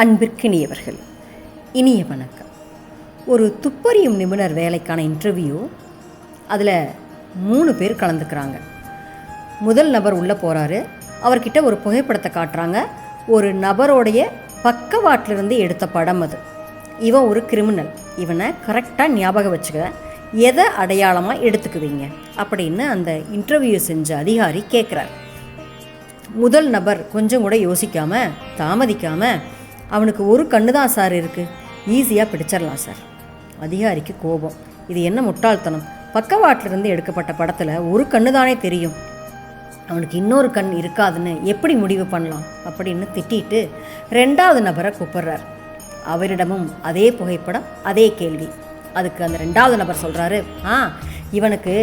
அன்பிற்கினியவர்கள் இனிய வணக்கம். ஒரு துப்பறியும் நிபுணர் வேலைக்கான இன்டர்வியூ அதில் மூணு பேர் கலந்துக்கிறாங்க. முதல் நபர் உள்ளே போகிறாரு அவர்கிட்ட ஒரு புகைப்படத்தை காட்டுறாங்க. ஒரு நபரோடைய பக்கவாட்டிலிருந்து எடுத்த படம் அது. இவன் ஒரு கிரிமினல் இவனை கரெக்டாக ஞாபகம் வச்சுக்க எதை அடையாளமாக எடுத்துக்குவீங்க? அப்படின்னு அந்த இன்டர்வியூ செஞ்ச அதிகாரி கேட்குறார் முதல் நபர் கொஞ்சம் கூட யோசிக்காமல் தாமதிக்காமல் அவனுக்கு ஒரு கண்ணு தான் சார் இருக்குது ஈஸியாக பிடிச்சிடலாம் சார். அதிகாரிக்கு கோபம். இது என்ன முட்டாள்தனம்? பக்கவாட்டிலிருந்து எடுக்கப்பட்ட படத்தில் ஒரு கண்ணு தானே தெரியும். அவனுக்கு இன்னொரு கண் இருக்காதுன்னு எப்படி முடிவு பண்ணலாம்? அப்படின்னு திட்டிட்டு ரெண்டாவது நபரை கூப்பிடுறார். அவரிடமும் அதே புகைப்படம் அதே கேள்வி. அதுக்கு அந்த ரெண்டாவது நபர் சொல்கிறாரு ஆ இவனுக்கு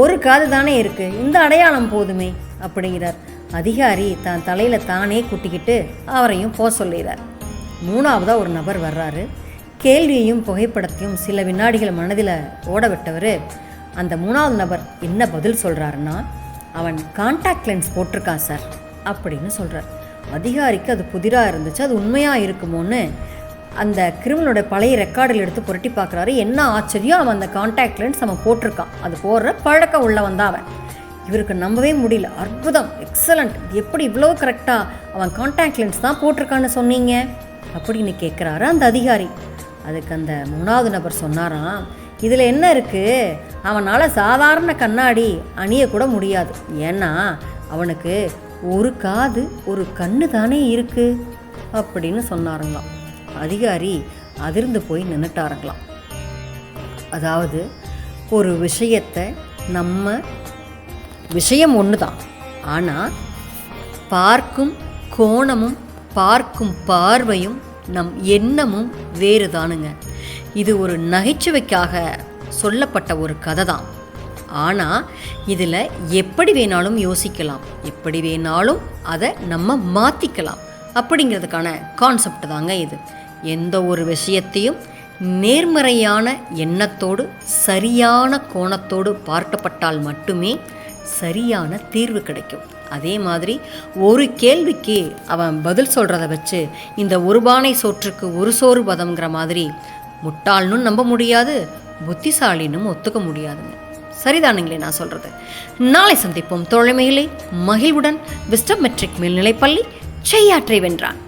ஒரு காது தானே இருக்குது இந்த அடையாளம் போதுமே அப்படிங்கிறார். அதிகாரி தான் தலையில் தானே குட்டிக்கிட்டு அவரையும் போக சொல்லிடுறார். மூணாவதாக ஒரு நபர் வர்றாரு. கேள்வியையும் புகைப்படத்தையும் சில வினாடிகள் மனதில் ஓட விட்டவர் அந்த மூணாவது நபர் என்ன பதில் சொல்கிறாருன்னா அவன் காண்டாக்ட் லென்ஸ் போட்டிருக்கான் சார் அப்படின்னு சொல்கிறார் அதிகாரிக்கு அது புதிராக இருந்துச்சு அது உண்மையாக இருக்குமோன்னு அந்த கிரிமினலோட பழைய ரெக்கார்டில் எடுத்து புரட்டி பார்க்குறாரு. என்ன ஆச்சரியம் அவன் அந்த காண்டாக்ட் லென்ஸ் அவன் போட்டிருக்கான். அது போடுற பழக்கம் உள்ளவன் தான் அவன். இவருக்கு நம்பவே முடியல. அற்புதம் எக்ஸலண்ட் எப்படி இவ்வளோ கரெக்டாக அவன் காண்டாக்ட் லென்ஸ் தான் போட்டிருக்கான்னு சொன்னீங்க? அப்படின்னு கேட்குறாரு அந்த அதிகாரி. அதுக்கு அந்த மூணாவது நபர் சொன்னாராம் இதில் என்ன இருக்குது அவனால் சாதாரண கண்ணாடி அணியக்கூட முடியாது. ஏன்னா அவனுக்கு ஒரு காது ஒரு கண்ணு தானே இருக்குது அப்படின்னு சொன்னாருங்களாம். அதிகாரி அதிர்ந்து போய் நின்றுட்டாருங்களாம் அதாவது ஒரு விஷயத்தை நம்ம விஷயம் ஒன்று தான் ஆனால் பார்க்கும் கோணமும் பார்க்கும் பார்வையும் நம் எண்ணமும் வேறு தானுங்க இது ஒரு நகைச்சுவைக்காக சொல்லப்பட்ட ஒரு கதை தான் ஆனால் இதில் எப்படி வேணாலும் யோசிக்கலாம் எப்படி வேணாலும் அதை நம்ம மாற்றிக்கலாம் அப்படிங்கிறதுக்கான கான்செப்ட் தாங்க இது. எந்த ஒரு விஷயத்தையும் நேர்மறையான எண்ணத்தோடு சரியான கோணத்தோடு பார்க்கப்பட்டால் மட்டுமே சரியான தீர்வு கிடைக்கும். அதே மாதிரி ஒரு கேள்விக்கு அவன் பதில் சொல்கிறத வச்சு இந்த ஒரு பானை சோற்றுக்கு ஒரு சோறு பதம்ங்கிற மாதிரி முட்டாள்னும் நம்ப முடியாது புத்திசாலினும் ஒத்துக்க முடியாதுங்க. சரிதானுங்களே நான் சொல்கிறது நாளை சந்திப்போம். தோழமையிலே மகிழ்வுடன் விஸ்டம் மெட்ரிக் மேல்நிலைப்பள்ளி செய்யாற்றை வென்றான்.